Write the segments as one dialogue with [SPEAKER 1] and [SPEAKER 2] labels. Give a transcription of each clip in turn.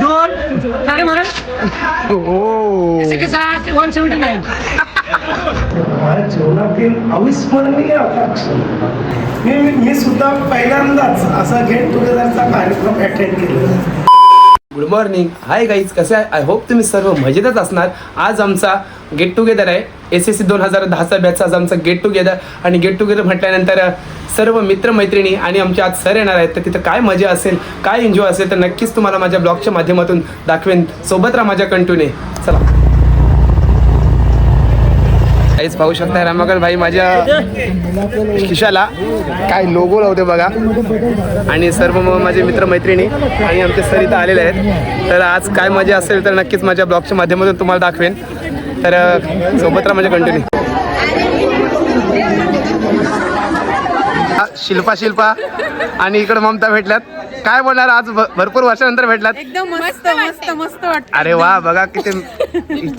[SPEAKER 1] दोन. साडे म्हणा के साथ वन सेवन्टी नाईन
[SPEAKER 2] माझ्या जीवनातील अविस्मरणीय क्षण मी मी सुद्धा पहिल्यांदाच असा गेट टुगेदरचा कार्यक्रम अटेंड केला
[SPEAKER 3] गुड मॉर्निंग हाय गाईज कसे आहे? आय होप तुम्ही सर्व मजेतच असणार. आज आमचा गेट टुगेदर आहे. एस एस सी दोन हजार दहाचा बॅचचा आज आमचा गेट टुगेदर आणि गेट टुगेदर म्हटल्यानंतर सर्व मित्रमैत्रिणी आणि आमचे आज सर येणार आहेत. तर तिथं काय मजा असेल काय एन्जॉय असेल तर नक्कीच तुम्हाला माझ्या ब्लॉगच्या माध्यमातून दाखवेन. सोबत राहा माझ्या कंटिन्यू चला. काहीच पाहू शकता रामागल भाई माझ्या खिशाला काय लोगो लावते बघा. आणि सर्व मग माझे मित्रमैत्रिणी आणि आमचे सर इथं आलेले आहेत. तर आज काय मजा असेल तर नक्कीच माझ्या ब्लॉगच्या माध्यमातून तुम्हाला दाखवेन. तर सोबत राहा माझ्या कंटिन्यू शिल्पा शिल्पा. आणि इकडं ममता भेटल्यात. काय बोलणार आज? भरपूर वर्षानंतर भेटल्यात.
[SPEAKER 4] एकदम मस्त मस्त मस्त वाटत
[SPEAKER 3] अरे वा बघा किती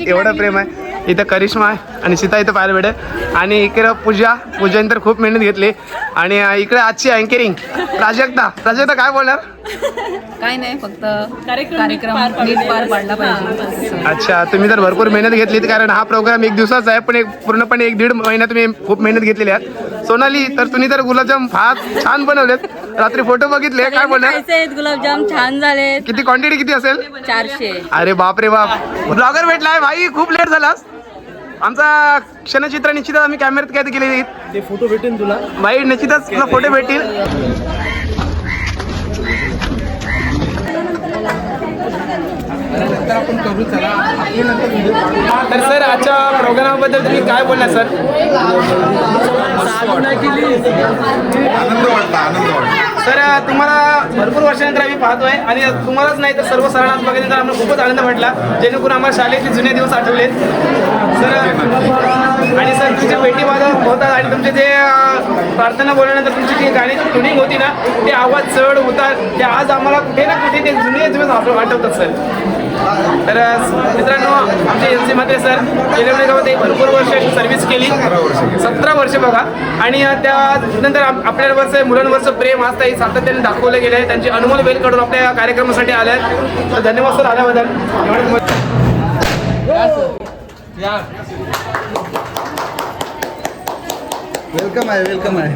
[SPEAKER 3] एवढं प्रेम आहे. इथं करिश्मा आहे आणि सीता इथं पाहायला भेटेल. आणि इकडं पूजा पूजाने तर खूप मेहनत घेतली. आणि इकडे आजची अँकरिंग प्राजक्ता प्राजक्ता काय बोलणार?
[SPEAKER 4] काय नाही फक्त कार्यक्रम नीट पार पाडला पाहिजे.
[SPEAKER 3] अच्छा तुम्ही तर भरपूर मेहनत घेतली कारण हा प्रोग्राम एक दिवसाचा आहे पण एक पूर्णपणे एक दीड महिना तुम्ही खूप मेहनत घेतलेली आहे. सोनाली तर तुम्ही तर गुलाबजाम फार छान बनवलेत. रात्री फोटो बघितले काय
[SPEAKER 4] आहेत गुलाबजाम छान झाले
[SPEAKER 3] किती क्वांटिटी किती असेल?
[SPEAKER 4] चारशे.
[SPEAKER 3] अरे बाप रे बाप. ब्लॉगर भेटलाय भाई खूप लेट झालास. आमचा क्षणचित्र निश्चितच आम्ही कॅमेऱ्यात कैद केले
[SPEAKER 2] ते फोटो भेटेन तुला.
[SPEAKER 3] भाई निश्चितच तुला फोटो भेटतील. तर सर आजच्या प्रोग्रामाबद्दल तुम्ही काय बोलला सर?
[SPEAKER 5] आनंद वाटला आनंद वाटला
[SPEAKER 3] सर तुम्हाला भरपूर वर्षानंतर आम्ही पाहतोय आणि तुम्हालाच नाही तर सर्व सरांना बघितल्यानंतर आम्हाला खूपच आनंद वाटला. जेणेकरून आम्हाला शाळेचे जुने दिवस आठवले सर आणि सर तुमच्या भेटी वाजत होतात आणि तुमचे जे प्रार्थना बोलल्यानंतर तुमची जी गाण्याची ट्युनिंग होती ना ते आवाज चढ उतार ते आज आम्हाला कुठे ना कुठे ते जुने दिवस आठवतात सर. तर मित्रांनो आमचे एन सी मध्ये सर गेल्या गावात एक भरपूर वर्ष सर्व्हिस केली. सतरा वर्ष बघा. आणि त्यानंतर आप- आपल्यावरचं मुलांवरचं प्रेम आज काही सातत्याने दाखवलं गेलं आहे त्यांची अनमोल वेल काढून आपल्या कार्यक्रमासाठी आले आहेत तर धन्यवाद सर आल्याबद्दल. एवढंच मत-
[SPEAKER 5] वेलकम आहे वेलकम आहे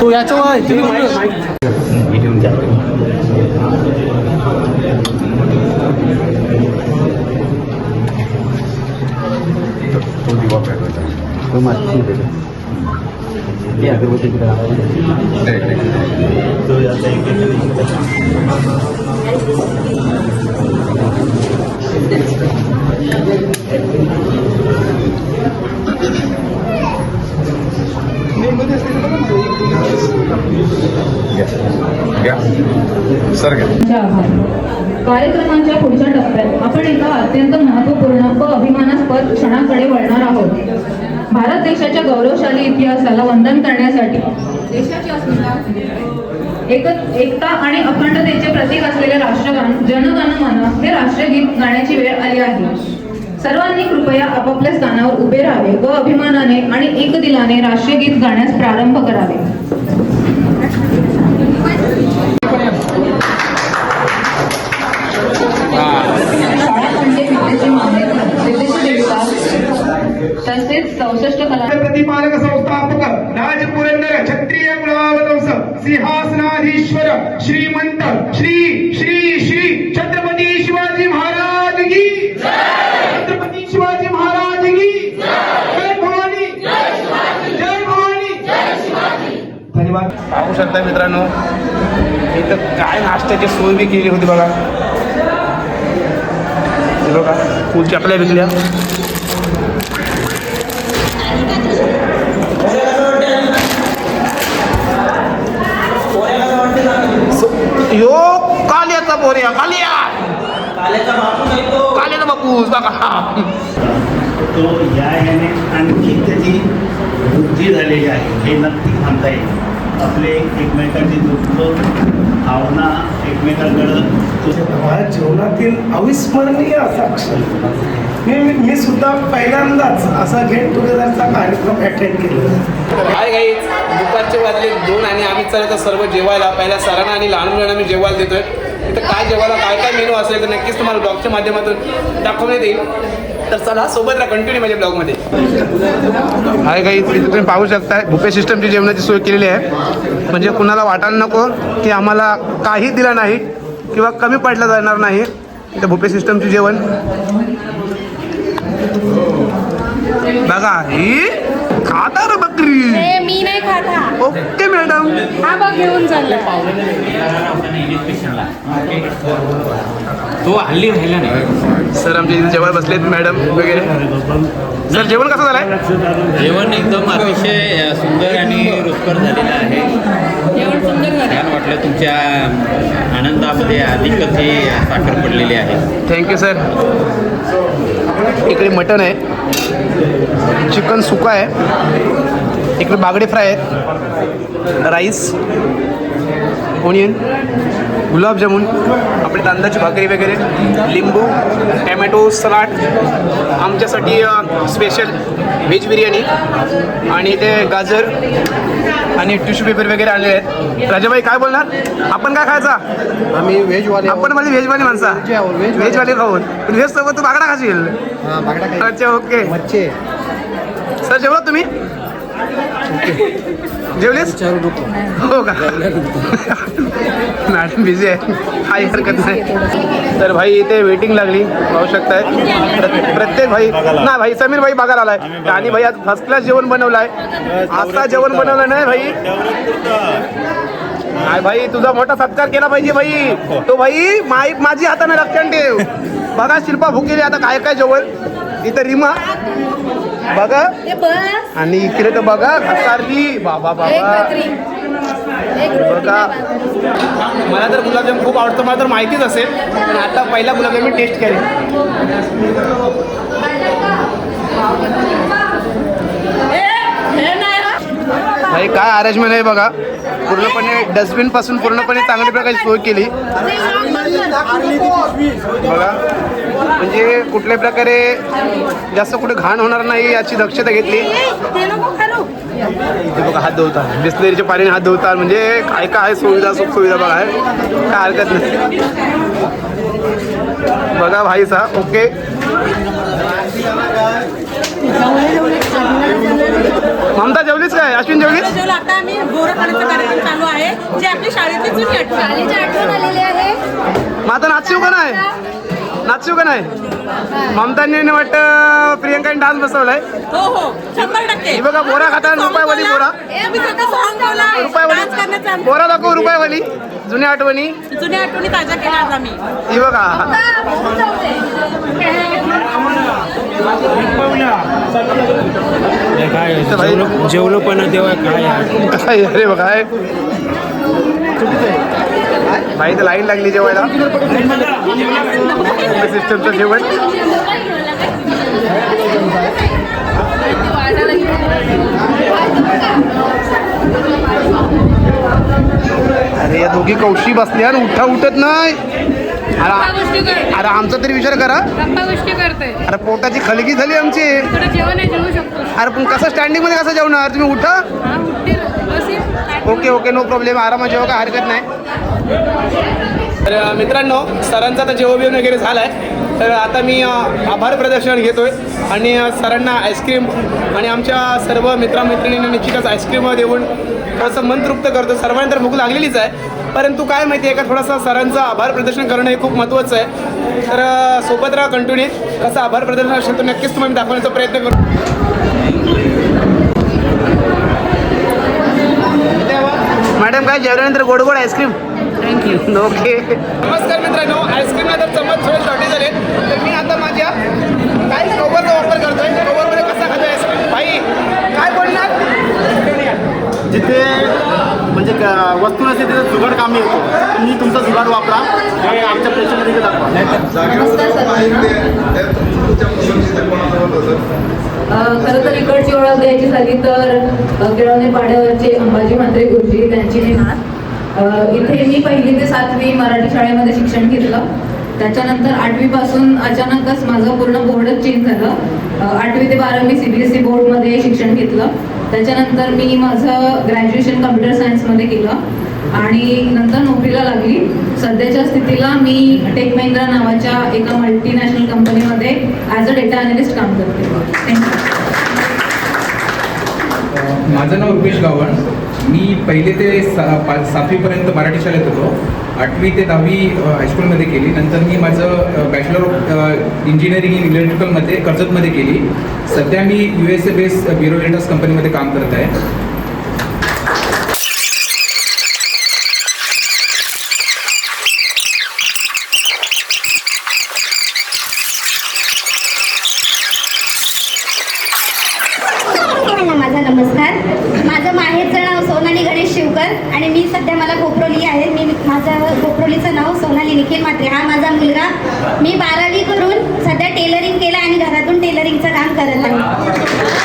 [SPEAKER 2] तो याच्या
[SPEAKER 5] घ्या सर घ्या
[SPEAKER 6] तुमचे आभार कार्यक्रमाच्या पुढच्या टप्प्यात आपण एका अत्यंत महत्त्वपूर्ण व अभिमानास्पद क्षणाकडे वळणार आहोत. भारत देशाच्या गौरवशाली इतिहासाला वंदन करण्यासाठी देशाची अस्मिता एक एकता आणि अखंडतेचे प्रतीक असलेले राष्ट्रगान जनगण मन हे राष्ट्रगीत गाण्याची वेळ आली आहे. सर्वांनी कृपया आपापल्या स्थानावर उभे राहावे व अभिमानाने आणि एकदिलाने राष्ट्रगीत गाण्यास प्रारंभ करावे.
[SPEAKER 3] शकता मित्रांनो इथं काय नाश्त्याची सोय बी केली होती बघा. बघा फुल चकल्या विकल्या. यो काल्याचा बोऱ्या काल्या! काल्याचा बापूस बघा. हा.
[SPEAKER 7] तो या याने आणखी त्याची वृद्धी झालेली आहे हे नक्की म्हणता येईल. आपले एकमेकांची दुःख भावना एकमेकांकडं.
[SPEAKER 2] माझ्या जीवनातील अविस्मरणीय असा क्षण. मी मी- सुद्धा पहिल्यांदाच असा गेट टुगेदरचा कार्यक्रम अटेंड केला
[SPEAKER 3] हाय गाईज दुपारचे वाजले दोन आणि आम्ही चालतो सर्व जेवायला. पहिल्या सरांना आणि लहान मुलांना मी जेवायला देतोय. तिथं काय जेवायला काय काय मेनू असेल तर नक्कीच तुम्हाला ब्लॉगच्या माध्यमातून दाखवण्यात येईल. तर चला सोबत राहा कंटिन्यू माझ्या ब्लॉगमध्ये हाय गाईज इथे तुम्ही पाहू शकताय बुफे सिस्टमची जेवणाची सोय केलेली आहे. म्हणजे कुणाला वाटायला नको की आम्हाला काही दिलं नाही किंवा कमी पडलं जाणार नाही इथे बुफे सिस्टमचे जेवण. बघा ही खातार बकरी.
[SPEAKER 8] मी नाही खात हा.
[SPEAKER 3] Okay madam.
[SPEAKER 8] हा बघ घेऊन चालला
[SPEAKER 9] तो हल्ली राहिला नाही.
[SPEAKER 3] सर आमच्या इथे जेवायला बसलेत मॅडम वगैरे. सर जेवण कसं झालंय?
[SPEAKER 9] जेवण एकदम अतिशय सुंदर आणि रुचकर झालेलं आहे.
[SPEAKER 4] जेवण सुंदर झालं.
[SPEAKER 9] छान वाटलं तुमच्या आनंदामध्ये अधिकच ही साखर पडलेली आहे.
[SPEAKER 3] थँक्यू सर इकडे मटन आहे. चिकन सुका आहे. इकडे बागडे फ्राय आहेत. राईस ओनियन गुलाबजामुन आपली तांदळाची भाकरी वगैरे लिंबू टॅमॅटो सलाड. आमच्यासाठी स्पेशल व्हेज बिर्याणी आणि ते गाजर आणि टिश्यू पेपर वगैरे आले आहेत. राजाबाई काय बोलणार? आपण काय खायचा?
[SPEAKER 2] आम्ही व्हेजवाले
[SPEAKER 3] आपण म्हणजे व्हेजवाली माणसा. व्हेजवाले खाऊन. पण व्हेज सोबत तू बागडा खाशील. अच्छा ओके सर जेवला तुम्ही? जेवलीस? हो का? मॅडम बिझी आहे. काही हरकत नाही. तर भाई इथे वेटिंग लागली. पाहू शकताय. प्र- प्रत्येक भाई ना भाई समीर भाई बघायला आलाय. आणि भाई आज फर्स्ट क्लास जेवण बनवलाय. आता जेवण बनवलं नाही भाई. काय भाई तुझा मोठा सत्कार केला पाहिजे भाई. तो भाई माई माझी हाताने लक्षण ठेव. बघा शिल्पा भुकेली आता काय काय जेवण? इथं रिमा. बघा. आणि इकडे तर बघा घसारली बाबा बाबा. बघा. मला तर गुलाबजाम खूप आवडतं मला तर माहितीच असेल. पण आता पहिला गुलाबजाम मी टेस्ट केले काय अरेंजमेंट आहे बघा. पूर्णपणे डस्टबिनपासून पूर्णपणे चांगल्या प्रकारे सोय केली. बघा म्हणजे कुठल्याही प्रकारे जास्त कुठे घाण होणार नाही याची दक्षता घेतली. इथे बघा हात धुवतात. बिस्लरीच्या पाण्याने हात धुवतात. म्हणजे काय काय आहे सुविधा सुख सुविधा बघा आहे. काय हरकत नाही. बघा भाई सा ओके. ममता जेवलीच काय? अश्विन जेवलीस?
[SPEAKER 4] जेवलं. आता आम्ही गोरं खाण्याचा कार्यक्रम चालू आहे. जे आपली शाळेतली जुनी आठवण आहे.
[SPEAKER 8] शाळेची आठवण आलेली आहे.
[SPEAKER 3] मग आता नाचशिव का नाही? नाचशिव का नाही? ममतांनी वाटतं प्रियंकाने डान्स बसवलाय.
[SPEAKER 4] हो हो. शंभर टक्के.
[SPEAKER 3] हे बघा बोरा खाताना रुपयावाली बोरा. रुपयावाली बोरा दाखव रुपयावाली. जुन्या आठवणी.
[SPEAKER 4] जुन्या आठवणी ताज्या केल्या आज आम्ही.
[SPEAKER 3] ही बघा.
[SPEAKER 9] काय जेवलो जेवलो पण तेव्हा काय
[SPEAKER 3] काय अरे बघाय आहे. भाई तर लाईन लागली जेवायला सिस्टमचं जेवण अरे या दोघी कौशी बसल्या आणि उठा उठत नाही अरे अरे आमचा तरी विचार करा. अरे पोटाची खलगी झाली आमची.
[SPEAKER 8] थोडं जेवण आहे जेवू शकतो.
[SPEAKER 3] अरे पण कसं स्टँडिंगमध्ये कसं जेवणार? तुम्ही उठा.
[SPEAKER 8] हा
[SPEAKER 3] ओके ओके नो प्रॉब्लेम आरामात जेव्हा काय हरकत नाही. तर मित्रांनो सरांचा आता जेवण वगैरे झालं आहे तर आता मी आभार प्रदर्शन घेतोय. आणि सरांना आईस्क्रीम आणि आमच्या सर्व मित्रमैत्रिणींना निश्चितच आईस्क्रीम देऊन थोडंसं मन तृप्त करतो सर्वांना तर भूक लागलेलीच आहे. परंतु काय माहिती आहे का थोडासा सरांचं आभार प्रदर्शन करणं हे खूप महत्त्वाचं आहे. तर सोबत राहा कंटिन्यू. कसं आभार प्रदर्शन असेल तर नक्कीच तुम्हाला दाखवण्याचा प्रयत्न करू. मॅडम काय जेवल्यानंतर गोड गोड आईस्क्रीम? थँक्यू ओके नमस्कार मित्रांनो आईस्क्रीमला तर चमच थोडे शॉर्टेज झाले. तर मी आता माझ्या काय कवरचा वापर करतोय? कवरमध्ये कसा खातो आईस्क्रीम भाई काय बोलणार?
[SPEAKER 7] जिथे म्हणजे वस्तू नसेल तिथे जुगाड कामी येतो तुम्ही तुमचा जुगाड वापरा. आणि आमच्या प्रेक्षकांनी तिथे
[SPEAKER 6] खरं तर इकडची ओळख द्यायची झाली तर केळवणे पाड्यावरचे अंबाजी म्हात्रे गुरुजी त्यांची मी नात इथे मी पहिली ते सातवी मराठी शाळेमध्ये शिक्षण घेतलं. त्याच्यानंतर आठवीपासून अचानकच माझं पूर्ण बोर्डच चेंज झालं. आठवी ते बारावी सी बी एस ई बोर्डमध्ये शिक्षण घेतलं. त्याच्यानंतर मी माझं ग्रॅज्युएशन कम्प्युटर सायन्समध्ये केलं. आणि नंतर नोकरीला लागली. सध्याच्या स्थितीला मी टेक महिंद्रा नावाच्या एका मल्टीनॅशनल कंपनीमध्ये ॲज अ डेटा अनालिस्ट काम करते. थँक्यू
[SPEAKER 10] माझं नाव रुपेश गावण. मी पहिले ते सा पा सातवीपर्यंत मराठी शाळेत होतो. आठवी ते दहावी हायस्कूलमध्ये केली. नंतर मी माझं बॅचलर ऑफ इंजिनिअरिंग इन इलेक्ट्रिकलमध्ये कर्जतमध्ये केली. सध्या मी यू एस ए बेस बिरो एंटर्स कंपनीमध्ये काम करत आहे
[SPEAKER 11] माझा नमस्कार माझं माहेरचं नाव सोनाली बरोबर आणि मी सध्या मला गोप्रवली आहे. मी माझं गोप्रवलीचं नाव सोनाली निखिल मात्रे हा माझा मुलगा. मी बारावी करून सध्या टेलरिंग केलं आणि घरातून टेलरिंगचं काम करत आहे.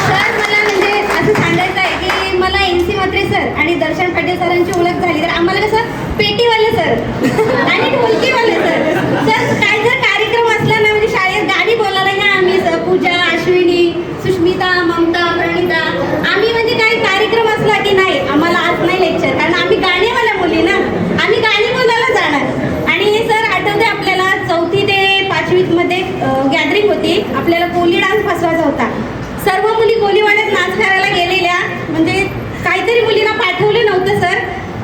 [SPEAKER 11] सर मला म्हणजे असं सांगायचं आहे की मला एन सी मात्रे सर आणि दर्शन पाटील सरांची ओळख झाली तर आम्हाला कसं? पेटीवाले सर. आणि ढोलकीवाले सर. सर काय जर कार्यक्रम असला ना म्हणजे शाळेत गाणी बोलायला ह्या आम्ही स- पूजा अश्विनी सुष्मिता ममता प्रणिता आम्ही म्हणजे काही कार्यक्रम असला की नाही आम्हाला आज नाही लेक्चर कारण आम्ही गाणेवाल्या मुली ना आम्ही गाणी बोलायला जाणार आणि हे सर आठवते आपल्याला चौथी ते पाचवीत मध्ये गॅदरिंग होती आपल्याला कोली डान्स बसवायचा होता सर्व मुली कोलीवाड्यात नाच करायला गेलेल्या म्हणजे काहीतरी मुलींना पाठवले नव्हतं सर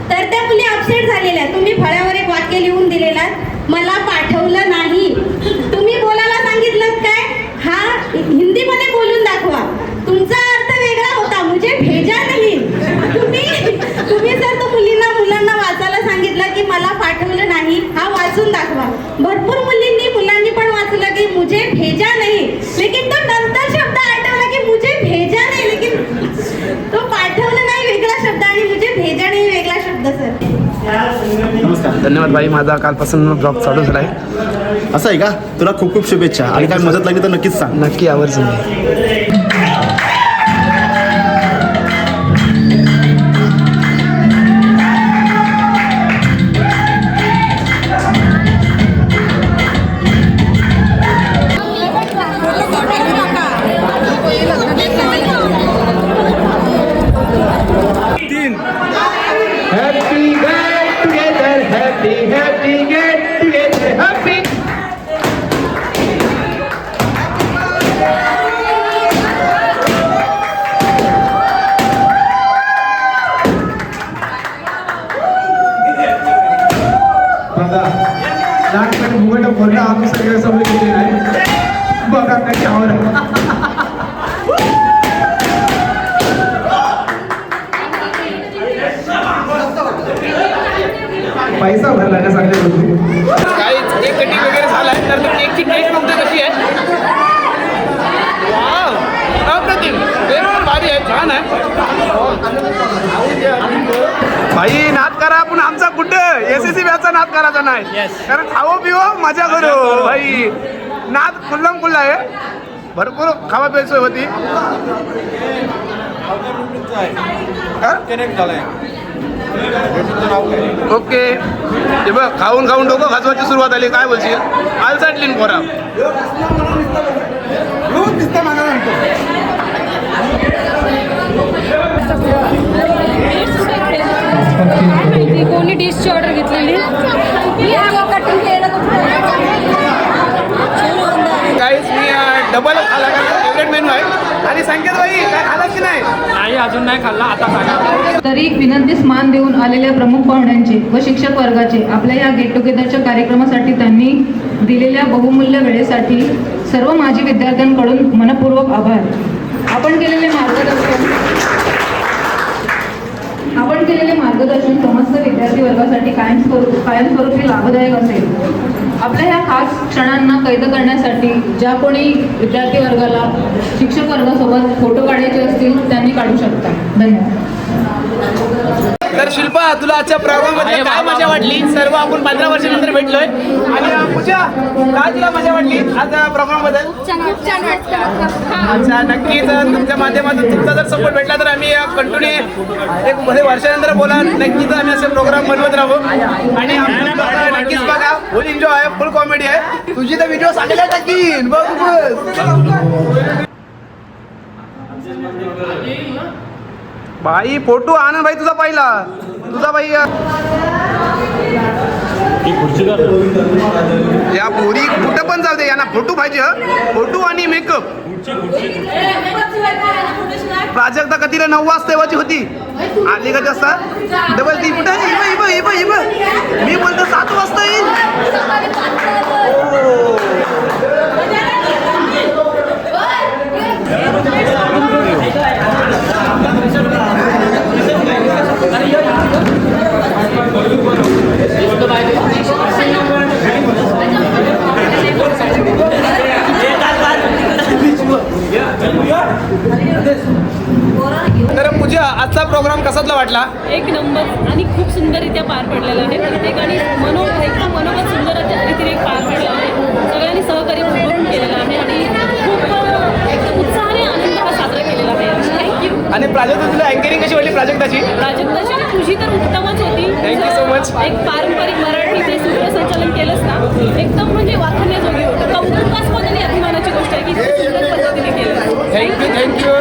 [SPEAKER 11] तर त्या मुली अपसेट झालेल्या तुम्ही फळ्यावर एक वाक्य लिहून दिलेला मला पाठवलं नाही तुम्ही बोलायला सांगितलं काय हा हिंदीमध्ये बोलून दाखवा तुमचा अर्थ वेगळा होता मुझे भेजा नाही तुम्ही तुम्ही सर तो मुलींना मुलांना वाचायला सांगितलं की मला पाठवलं नाही हा वाचून दाखवा भरपूर मुलींनी मुलांनी पण वाचलं की मुझे भेजा नाही लेकिन तो नंतर शब्द आठवला की मुझे भेजा नाही लेकिन तो पाठवलं नाही वेगळा शब्द आणि मुझे भेजा नाही वेगळा शब्द सर
[SPEAKER 7] नमस्कार.
[SPEAKER 3] धन्यवाद भाई माझा कालपासून ब्लॉग चालू झाला आहे.
[SPEAKER 7] असं आहे का? तुला खूप खूप शुभेच्छा. आणि काय मदत लागली तर नक्कीच सांग.
[SPEAKER 3] नक्की आवर्जून नाद करायचा नाही. कारण खावो पिवो मजा करू. भाई नाद खुल्लम खुल्ला आहे. भरपूर खावा प्यायची होती. हा? ओके. ते बघ खाऊन खाऊन डोकं खाजवायची सुरुवात आली. काय बोलशील? आलसाटली ना पोरा.
[SPEAKER 8] काय माहिती कोणी डिशची ऑर्डर घेतलेली?
[SPEAKER 3] काहीच मी डबल खाला कारण फेवरेट मेनू आहे. आणि संकेत भाई काय खाला की नाही?
[SPEAKER 1] नाही अजून नाही खाल्ला आता खाल्ला
[SPEAKER 6] तरी विनंतीस मान देऊन आलेल्या प्रमुख पाहुण्यांचे व शिक्षक वर्गाचे आपल्या या गेट टुगेदरच्या कार्यक्रमासाठी त्यांनी दिलेल्या बहुमूल्य वेळेसाठी सर्व माजी विद्यार्थ्यांकडून मनपूर्वक आभार. आपण केलेले मार्गदर्शन आपण केलेले मार्गदर्शन समस्त विद्यार्थी वर्गासाठी कायमस्वरूप कायमस्वरूपी लाभदायक असेल. आपल्या ह्या खास क्षणांना कैद करण्यासाठी ज्या कोणी विद्यार्थी वर्गाला शिक्षक वर्गासोबत फोटो काढायचे असतील त्यांनी काढू शकता. धन्यवाद.
[SPEAKER 3] तर शिल्पा तुला आजच्या प्रोग्राममध्ये काय मजा वाटली? सर्व आपण पंधरा वर्षानंतर भेटलोय. आणि पूजा काय तुला मजा वाटली आज प्रोग्रामबद्दल
[SPEAKER 8] खूप छान वाटतं
[SPEAKER 3] अच्छा नक्कीच तुमच्या माध्यमातून तुमचा जर सपोर्ट भेटला तर आम्ही कंटिन्यू एक मध्ये वर्षानंतर बोला नक्कीच आम्ही असे प्रोग्राम बनवत राहू. आणि नक्कीच बघा फुल एन्जॉय आहे फुल कॉमेडी आहे. तुझी तर व्हिडिओ सांगायला टाकीन बघ भाई फोटो आनंद भाई तुझा पहिला. तुझा भाई या पोरी कुठं पण जाऊ दे यांना फोटो पाहिजे. फोटो आणि मेकअप प्राजक्ता कधीला नऊ वाजता येवाची होती. आली का जास्त? डबल ती कुठं? आहे? इबं, इबं, इबं, इबं. मी बोलतो सात वाजता येईल तर पूजा आजचा प्रोग्राम कसातला वाटला
[SPEAKER 8] एक नंबर आणि खूप सुंदररित्या पार पडलेला आहे प्रत्येकाने मनो एकदम मनोगत सुंदर रीतीने पार पडलेला आहे सगळ्यांनी सहकार्य भरभरून केलेलं आहे आणि खूप अं, एकदम उत्साहाने आनंद हा साजरा केलेला आहे थँक्यू
[SPEAKER 3] आणि प्राजक्ता तुला अँकरिंग कशी वाटली प्राजक्ताची
[SPEAKER 8] प्राजक्ताची आणि तुझी तर उत्तमच होती.
[SPEAKER 3] You so much.
[SPEAKER 8] एक पारंपरिक मराठीचे सूत्रसंचालन केलंस ना एकदम म्हणजे वाखण्याजोगी होतं. कौतुकास्पद आणि अभिमानाची गोष्ट आहे की सुंदर पद्धतीने केलं
[SPEAKER 3] थँक्यू थँक्यू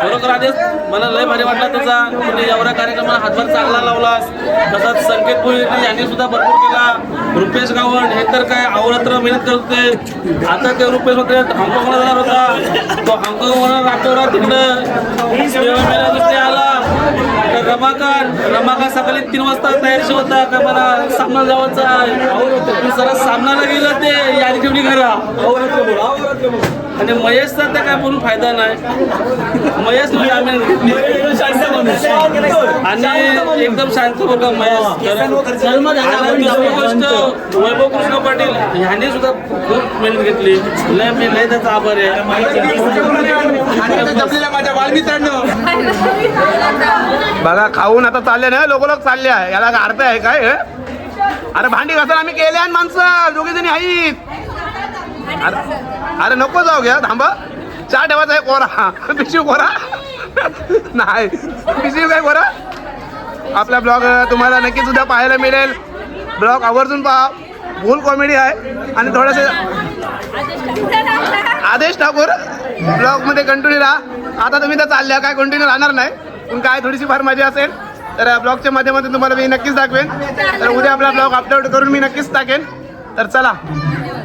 [SPEAKER 1] खरोखर आदेश मला लय भारी वाटला तुझा. तुम्ही एवढ्या कार्यक्रमाला हातभार चांगला लावलास. तसंच संकेत भोईर यांनी सुद्धा भरपूर केला. रुपेश गावण हे तर काय अवरात्र मेहनत करत होते. आता ते रुपेश होते हाँगकाँगला जाणार होता? तो हाँगकाँगवर रात्रभर तिकडं? आला. रमाकांत रमाकांत सकाळी तीन वाजता तयारीशी होता. का मला सामना जावायचा आहे? मी सामनाला गेलं ते यादी ठेवली घरा. आणि महेशचा त्या काय बोलून फायदा नाही. महेश म्हणजे आम्ही आणि एकदम शांत बघा महेश गोष्ट वैभव कृष्ण पाटील ह्याने सुद्धा खूप मेहनत घेतली. लय मी लय त्याचा आभार आहे.
[SPEAKER 5] माझ्या बालमित्रांनो
[SPEAKER 3] बघा खाऊन आता चालले ना लोक लोक चालले आहे. याला अर्थ आहे काय अरे भांडी घासून आम्ही केले आणि माणसं. दोघे जणी आहेत. अरे अरे नको जाऊ घ्या थांबा. चहा ठेवायचा आहे कोरा. पिशवी कोरा. नाही. पिशवी काय बरं? आपला ब्लॉग तुम्हाला नक्की सुद्धा पाहायला मिळेल. ब्लॉग आवर्जून पहा. फुल कॉमेडी आहे. आणि थोडेसे आदेश ठाकूर ब्लॉगमध्ये कंटिन्यू राहा. आता तुम्ही तर चालल्या काय कंटिन्यू राहणार नाही. पण काय थोडीशी फार मजा असेल तर ब्लॉगच्या माध्यमातून तुम्हाला मी नक्कीच दाखवेन. तर उद्या आपला ब्लॉग अपलोड करून मी नक्कीच टाकेन. तर चला.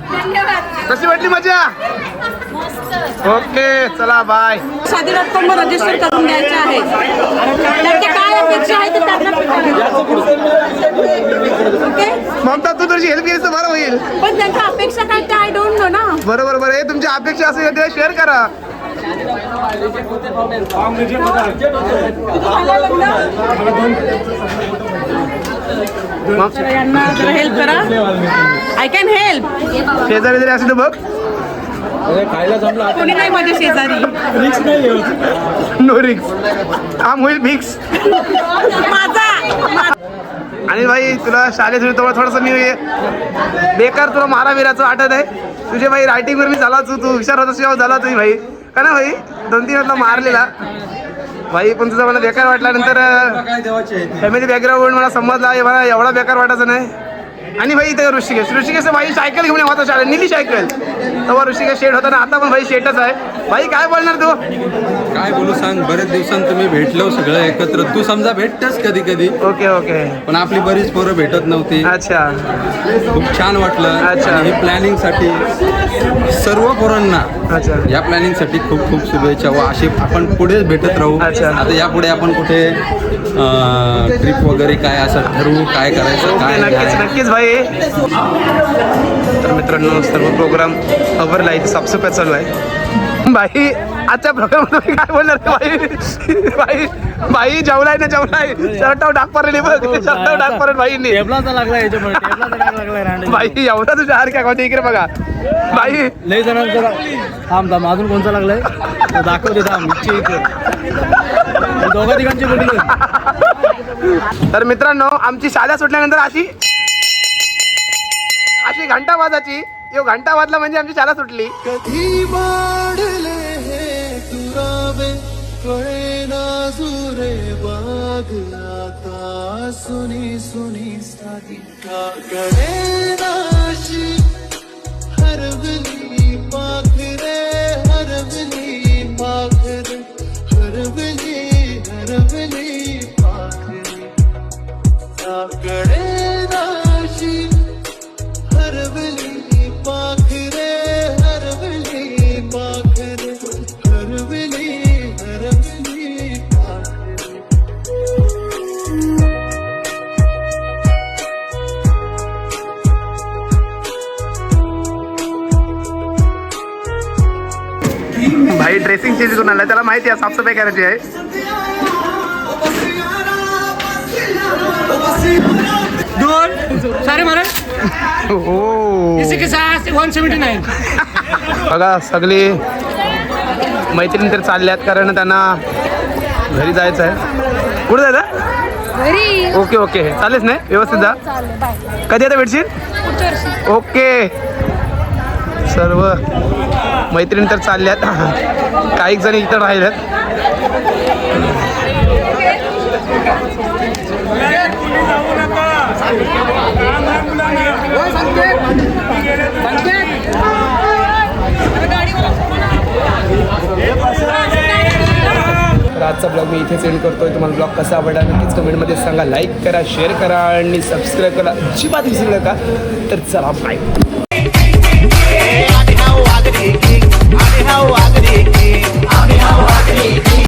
[SPEAKER 3] कशी वाटली मजा? ओके चला बाय
[SPEAKER 4] साधी रक्कम रजिस्टर करून द्यायचे आहे. त्यांच्या काय अपेक्षा आहे ते त्यांना ओके?
[SPEAKER 3] ममता तू तुझी हेल्प केली तर बरं होईल.
[SPEAKER 4] पण त्यांच्या अपेक्षा काय ते आय डोंट नो ना.
[SPEAKER 3] बरोबर बरं. हे तुमची अपेक्षा असेल ते शेअर करा.
[SPEAKER 4] यांना हेल्प करा. आय कॅन हेल्प
[SPEAKER 3] शेजारी जरी असेल तर बघ.
[SPEAKER 4] कोणी नाही माझ्या शेजारी.
[SPEAKER 3] नो रिक्स काम होईल फिक्स
[SPEAKER 4] माझा.
[SPEAKER 3] आणि भाई तुला शाळेत थोडं थोडंसं मी बेकार तुला माराविराचं वाटत आहे. तुझे भाई रायटिंगवर मी झाला तू तू हुशार होता शिवाय झाला तुम्ही भाई. का ना भाई? दोन तीन वेळा मारलेला. भाई पण तुझा मला बेकार वाटला नंतर फॅमिली बॅकग्राऊंड मला समजला मला एवढा बेकार वाटायचा नाही. आणि भाई इथं ऋषिकेश. ऋषिकेश भाई सायकल घेऊन होता शाळेत. निली सायकल तेव्हा ऋषिकेश शेट होता ना आता पण भाई शेटच आहे. भाई काय बोलणार तू?
[SPEAKER 5] काय बोलू सांग बरेच दिवसांत तुम्ही भेटलो सगळं एकत्र. तू समजा भेटतस कधी कधी
[SPEAKER 3] ओके ओके.
[SPEAKER 5] पण आपली बरीच पोरं भेटत नव्हती.
[SPEAKER 3] अच्छा.
[SPEAKER 5] खूप छान वाटलं.
[SPEAKER 3] अच्छा.
[SPEAKER 5] ही प्लॅनिंगसाठी सर्व पोरांना
[SPEAKER 3] अच्छा.
[SPEAKER 5] या प्लॅनिंगसाठी खूप खूप शुभेच्छा व असे आपण पुढे भेटत राहू.
[SPEAKER 3] अच्छा.
[SPEAKER 5] आता यापुढे आपण कुठे ट्रिप वगैरे काय असं ठरवू काय करायचं काय
[SPEAKER 3] नक्कीच नक्कीच भाई तर मित्रांनो सर्व प्रोग्राम आवरला इथे साफसफाई चालू आहे. बाई आजच्या प्रोग्राम काय बोलणार बाई बाई बाई जेवलाय ना जेवलाय. शर्टाव डाक पडलेली बघ. शर्टाव डाक पडले बाईंनी. बाई एवढा तुझ्या हार काय कोणते इकडे बघा. बाई
[SPEAKER 1] लय जणांचा थांब थांब. अजून कोणचा लागलाय? दाखवते थांब. दोघा तिघांची बोलली.
[SPEAKER 3] तर मित्रांनो आमची शाळा सुटल्यानंतर अशी अशी घंटा वाजाची यो घंटा वाजला म्हणजे आमची शाळा सुटली.
[SPEAKER 2] कधी वाढले हे तुरावे कळे नाजुरे बागलाता सुनी सुनी साधी का कळे नाशी हरवली पाखरे हरवली पाखरे. हरवली हरवली पाखरे. का
[SPEAKER 3] माहिती आहे साफसफाई करायची आहे.
[SPEAKER 1] सारे महाराज?
[SPEAKER 3] हो.
[SPEAKER 1] इसी के साथ वन सेवेंटी नाइन
[SPEAKER 3] बघा सगळे मैत्रिणी तर चालल्यात कारण त्यांना घरी जायचं आहे. कुठे जायचं ओके ओके. चालेल नाही व्यवस्थित जा. कधी आता भेटशील? ओके. सर्व मैत्रिणी तर चालल्यात. काही जण इथं राहिल्यात आजचा ब्लॉग मी इथे सेंड करतोय. तुम्हाला ब्लॉग कसा आवडला नक्कीच कमेंटमध्ये सांगा. लाईक करा शेअर करा आणि सबस्क्राईब करा. अजिबात विसरू नका. तर चला बाय na wagri